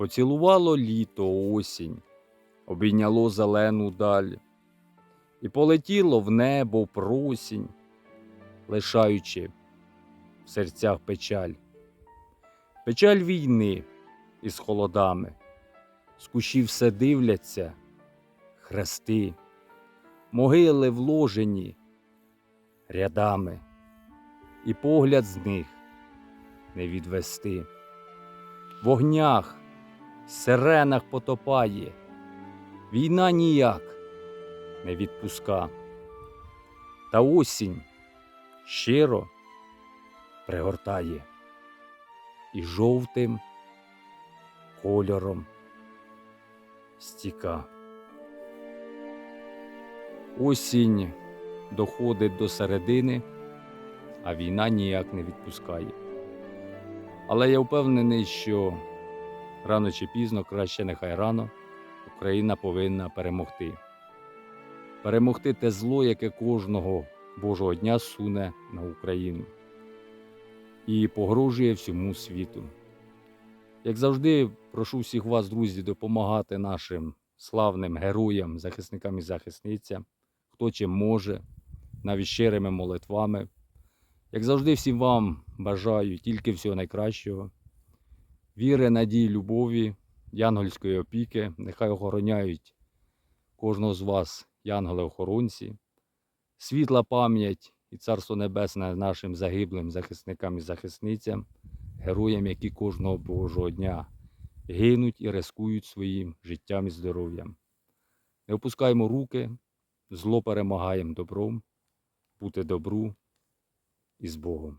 Поцілувало літо осінь, обійняло зелену даль, і полетіло в небо просінь, лишаючи в серцях печаль. Печаль війни із холодами, з кущів все дивляться, хрести, могили вложені рядами, і погляд з них не відвести. В огнях, сиренах потопає, війна ніяк не відпуска. Та осінь щиро пригортає і жовтим кольором стіка. Осінь доходить до середини, а війна ніяк не відпускає. Але я впевнений, що рано чи пізно, краще нехай рано, Україна повинна перемогти. Перемогти те зло, яке кожного Божого дня суне на Україну і погрожує всьому світу. Як завжди, прошу всіх вас, друзі, допомагати нашим славним героям, захисникам і захисницям, хто чим може, навіть щирими молитвами. Як завжди, всім вам бажаю тільки всього найкращого, віри, надії, любові, янгольської опіки. Нехай охороняють кожного з вас янголи-охоронці, світла пам'ять і царство небесне нашим загиблим захисникам і захисницям, героям, які кожного Божого дня гинуть і рискують своїм життям і здоров'ям. Не опускаємо руки, зло перемагаємо добром, бути добру і з Богом.